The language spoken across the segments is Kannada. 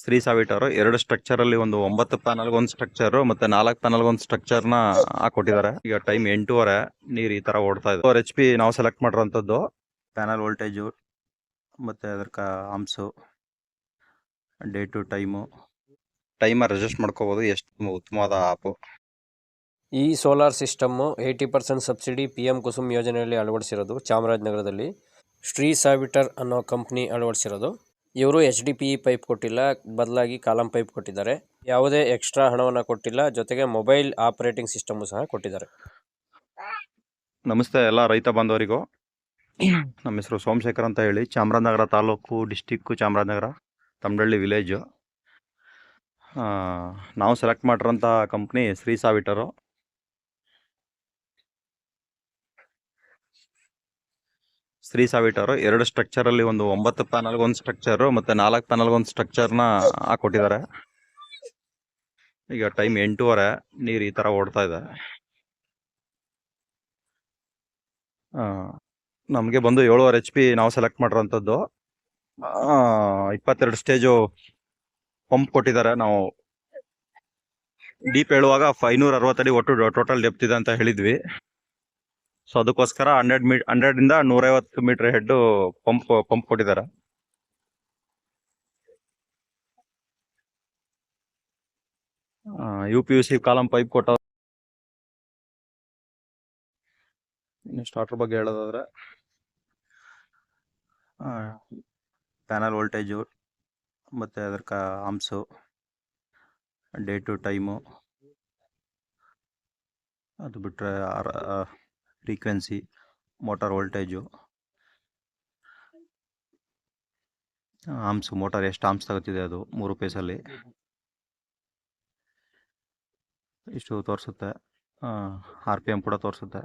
ಶ್ರೀ ಸಾವಿಟರು. ಎರಡು ಸ್ಟ್ರಕ್ಚರ್ ಅಲ್ಲಿ ಒಂದು ಒಂಬತ್ತು ಪ್ಯಾನಲ್ ಒಂದು ಸ್ಟ್ರಕ್ಚರ್ ಮತ್ತೆ ನಾಲ್ಕು ಪ್ಯಾನಲ್ ಒಂದು ಸ್ಟ್ರಕ್ಚರ್ನ ಹಾಕೊಟ್ಟಿದ್ದಾರೆ. ಈಗ ಟೈಮ್ ಎಂಟೂವರೆ, ನೀರ್ ಈ ತರ ಓಡ್ತಾ ಇದೆ. ಎಚ್ ಪಿ ನಾವು ಸೆಲೆಕ್ಟ್ ಮಾಡಿರೋಂಥದ್ದು. ಪ್ಯಾನಲ್ ವೋಲ್ಟೇಜು ಮತ್ತೆ ಅದ್ರ amps day to time timer adjust ಮಾಡ್ಕೋಬಹುದು ಎಷ್ಟು ಉತ್ತಮವಾದ ಆಪ್ ಈ solar system eighty percent subsidy P M Kusum ಯೋಜನೆಯಲ್ಲಿ ಅಳವಡಿಸಿರೋದು ಚಾಮರಾಜನಗರದಲ್ಲಿ. ಶ್ರೀ ಸಾವಿಟರ್ ಅನ್ನೋ ಕಂಪ್ನಿ ಅಳವಡಿಸಿರೋದು. ಇವರು ಎಚ್ ಡಿ ಪಿ ಪೈಪ್ ಕೊಟ್ಟಿಲ್ಲ, ಬದಲಾಗಿ ಕಾಲಂ ಪೈಪ್ ಕೊಟ್ಟಿದ್ದಾರೆ. ಯಾವುದೇ ಎಕ್ಸ್ಟ್ರಾ ಹಣವನ್ನು ಕೊಟ್ಟಿಲ್ಲ, ಜೊತೆಗೆ ಮೊಬೈಲ್ ಆಪರೇಟಿಂಗ್ ಸಿಸ್ಟಮು ಸಹ ಕೊಟ್ಟಿದ್ದಾರೆ. ನಮಸ್ತೆ ಎಲ್ಲ ರೈತ ಬಾಂಧವರಿಗೂ. ನಮ್ಮ ಹೆಸರು ಸೋಮಶೇಖರ್ ಅಂತ ಹೇಳಿ. ಚಾಮರಾಜನಗರ ತಾಲೂಕು ಡಿಸ್ಟಿಕ್ಕು ಚಾಮರಾಜನಗರ ತಮ್ಮಳ್ಳಿ ವಿಲೇಜು ನಾವು ಸೆಲೆಕ್ಟ್ ಮಾಡಿರೋಂಥ ಕಂಪ್ನಿ ಶ್ರೀ ಸಾವಿಟರು ಶ್ರೀ ಸಾವಿಟರು, ಎರಡು ಸ್ಟ್ರಕ್ಚರ್ ಅಲ್ಲಿ ಒಂದು ಒಂಬತ್ತು ಪ್ಯಾನಲ್ ಒಂದು ಸ್ಟ್ರಕ್ಚರ್ ಮತ್ತೆ ನಾಲ್ಕು ಪ್ಯಾನಲ್ ಒಂದು ಸ್ಟ್ರಕ್ಚರ್ನ ಹಾಕೊಟ್ಟಿದ್ದಾರೆ. ಈಗ ಟೈಮ್ ಎಂಟೂವರೆ, ನೀರು ಈ ತರ ಓಡ್ತಾ ಇದೆ. ನಮಗೆ ಬಂದು ಏಳುವರೆ ಎಚ್ ಪಿ ನಾವು ಸೆಲೆಕ್ಟ್ ಮಾಡಿರೋಂಥದ್ದು ಇಪ್ಪತ್ತೆರಡು ಸ್ಟೇಜು ಪಂಪ್ ಕೊಟ್ಟಿದ್ದಾರೆ. ನಾವು ಡೀಪ್ ಹೇಳುವಾಗ ಐನೂರ ಅರವತ್ತಡಿ ಒಟ್ಟು ಟೋಟಲ್ ಡೆಪ್ತ್ ಇದೆ ಅಂತ ಹೇಳಿದ್ವಿ. ಸೊ ಅದಕ್ಕೋಸ್ಕರ ಹಂಡ್ರೆಡ್ ಮೀ ಹಂಡ್ರೆಡ್ ಇಂದ ನೂರೈವತ್ತು ಮೀಟರ್ ಹೆಡ್ ಪಂಪ್ ಪಂಪ್ ಕೊಟ್ಟಿದ್ದಾರೆ. U P U C column pipe ಕೊಟ್ಟ ಇನ್ನು ಸ್ಟಾರ್ಟರ್ ಬಗ್ಗೆ ಹೇಳೋದಾದ್ರೆ ಪ್ಯಾನಲ್ ವೋಲ್ಟೇಜು ಮತ್ತು ಅದಕ್ಕೆ ಆಮ್ಸು ಡೇ ಟು ಟೈಮು ಅದು ಬಿಟ್ಟರೆ frequency motor voltage amps motor ಎಷ್ಟು ಆಮ್ಸ್ ತಗೋತಿದೆ ಅದು ಮೂರು ಪೇಸಲ್ಲಿ ಇಷ್ಟು ತೋರಿಸುತ್ತೆ. ಆರ್ ಪಿ ಎಂ ಕೂಡ ತೋರಿಸುತ್ತೆ.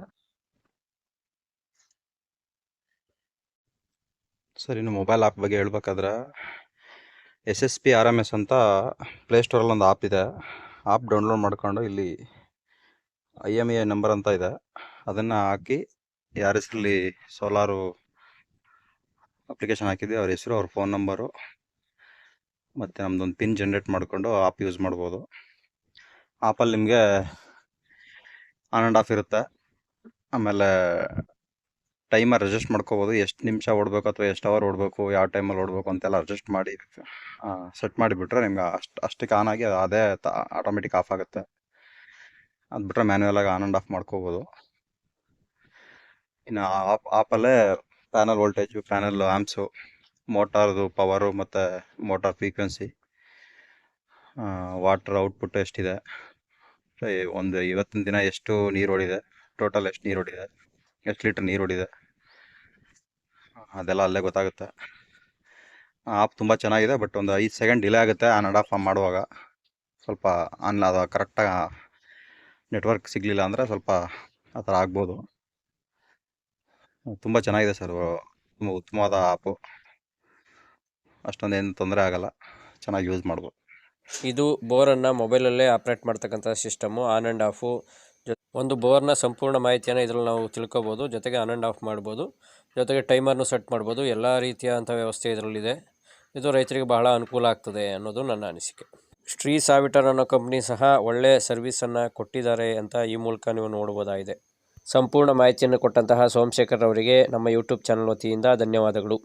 ಸರ್, ಇನ್ನು ಮೊಬೈಲ್ ಆ್ಯಪ್ ಬಗ್ಗೆ ಹೇಳ್ಬೇಕಾದ್ರೆ S S P R M S ಅಂತ ಪ್ಲೇಸ್ಟೋರಲ್ಲಿ ಒಂದು ಆ್ಯಪ್ ಇದೆ. ಆ್ಯಪ್ ಡೌನ್ಲೋಡ್ ಮಾಡ್ಕೊಂಡು ಇಲ್ಲಿ ಐ ಎಂ ಎ ನಂಬರ್ ಅಂತ ಇದೆ. ಅದನ್ನು ಹಾಕಿ, ಯಾರ ಹೆಸರಲ್ಲಿ ಸೋಲಾರು ಅಪ್ಲಿಕೇಶನ್ ಹಾಕಿದ್ವಿ ಅವ್ರ ಹೆಸರು, ಅವ್ರ ಫೋನ್ ನಂಬರು, ಮತ್ತು ನಮ್ಮದೊಂದು ಪಿನ್ ಜನ್ರೇಟ್ ಮಾಡಿಕೊಂಡು ಆಪ್ ಯೂಸ್ ಮಾಡ್ಬೋದು. ಆ್ಯಪಲ್ಲಿ ನಿಮಗೆ ಆನ್ ಆ್ಯಂಡ್ ಆಫ್ ಇರುತ್ತೆ. ಆಮೇಲೆ ಟೈಮರ್ ಅಡ್ಜಸ್ಟ್ ಮಾಡ್ಕೋಬೋದು. ಎಷ್ಟು ನಿಮಿಷ ಓಡಬೇಕು ಅಥವಾ ಎಷ್ಟು ಅವರ್ ಓಡಬೇಕು, ಯಾವ ಟೈಮಲ್ಲಿ ಓಡಬೇಕು ಅಂತೆಲ್ಲ ಅಡ್ಜಸ್ಟ್ ಮಾಡಿ ಸೆಟ್ ಮಾಡಿಬಿಟ್ರೆ ನಿಮ್ಗೆ ಅಷ್ಟು ಅಷ್ಟಕ್ಕೆ ಆನ್ ಆಗಿ ಅದೇ ಆಟೋಮೆಟಿಕ್ ಆಫ್ ಆಗುತ್ತೆ. ಅದು ಬಿಟ್ಟರೆ ಮ್ಯಾನ್ಯಲಾಗಿ ಆನ್ ಆ್ಯಂಡ್ ಆಫ್ ಮಾಡ್ಕೋಬೋದು. ಇನ್ನು ಆಪ್, ಆಪಲ್ಲೇ ಪ್ಯಾನಲ್ ವೋಲ್ಟೇಜು, ಪ್ಯಾನಲ್ ಆ್ಯಮ್ಸು ಮೋಟಾರ್ದು ಪವರು ಮತ್ತು ಮೋಟಾರ್ ಫ್ರೀಕ್ವೆನ್ಸಿ ವಾಟ್ರ್ ಔಟ್ಪುಟ್ ಎಷ್ಟಿದೆ. ಒಂದು ಇವತ್ತಿನ ದಿನ ಎಷ್ಟು ನೀರು ಓಡಿದೆ ಟೋಟಲ್ ಎಷ್ಟು ನೀರು ಓಡಿದೆ ಎಷ್ಟು ಲೀಟ್ರ್ ನೀರು ಓಡಿದೆ ಅದೆಲ್ಲ ಅಲ್ಲೇ ಗೊತ್ತಾಗುತ್ತೆ. ಆಪ್ ತುಂಬ ಚೆನ್ನಾಗಿದೆ, ಬಟ್ ಒಂದು ಐದು ಸೆಕೆಂಡ್ ಡಿಲೇ ಆಗುತ್ತೆ ಆ ಆ್ಯಂಡ್ ಆಫ್ ಮಾಡುವಾಗ. ಸ್ವಲ್ಪ ಅನ್ನ ಅದು ಕರೆಕ್ಟಾಗಿ ನೆಟ್ವರ್ಕ್ ಸಿಗಲಿಲ್ಲ ಅಂದರೆ ಸ್ವಲ್ಪ ಆ ಥರ ಆಗ್ಬೋದು. ತುಂಬ ಚೆನ್ನಾಗಿದೆ ಸರ್, ತುಂಬ ಉತ್ತಮವಾದ ಆ್ಯಪು ಅಷ್ಟೊಂದೇನು ತೊಂದರೆ ಆಗಲ್ಲ, ಚೆನ್ನಾಗಿ ಯೂಸ್ ಮಾಡ್ಬೋದು. ಇದು ಬೋರನ್ನು ಮೊಬೈಲಲ್ಲೇ ಆಪ್ರೇಟ್ ಮಾಡ್ತಕ್ಕಂಥ ಸಿಸ್ಟಮು, ಆನ್ ಆ್ಯಂಡ್ ಆಫು. ಒಂದು ಬೋರ್ನ ಸಂಪೂರ್ಣ ಮಾಹಿತಿಯನ್ನು ಇದರಲ್ಲಿ ನಾವು ತಿಳ್ಕೊಬೋದು, ಜೊತೆಗೆ ಆನ್ ಆ್ಯಂಡ್ ಆಫ್ ಮಾಡ್ಬೋದು, ಜೊತೆಗೆ ಟೈಮರ್ನು ಸೆಟ್ ಮಾಡ್ಬೋದು, ಎಲ್ಲ ರೀತಿಯಾದಂಥ ವ್ಯವಸ್ಥೆ ಇದರಲ್ಲಿದೆ. ಇದು ರೈತರಿಗೆ ಬಹಳ ಅನುಕೂಲ ಆಗ್ತದೆ ಅನ್ನೋದು ನನ್ನ ಅನಿಸಿಕೆ. ಶ್ರೀ ಸಾವಿಟರ್ ಅನ್ನೋ ಕಂಪ್ನಿ ಸಹ ಒಳ್ಳೆಯ ಸರ್ವಿಸನ್ನು ಕೊಟ್ಟಿದ್ದಾರೆ ಅಂತ ಈ ಮೂಲಕ ನೀವು ನೋಡ್ಬೋದಾಗಿದೆ. ಸಂಪೂರ್ಣ ಮಾಹಿತಿಯನ್ನು ಕೊಟ್ಟಂತಹ ಸೋಮಶೇಖರ್ ಅವರಿಗೆ ನಮ್ಮ ಯೂಟ್ಯೂಬ್ ಚಾನಲ್ ವತಿಯಿಂದ ಧನ್ಯವಾದಗಳು.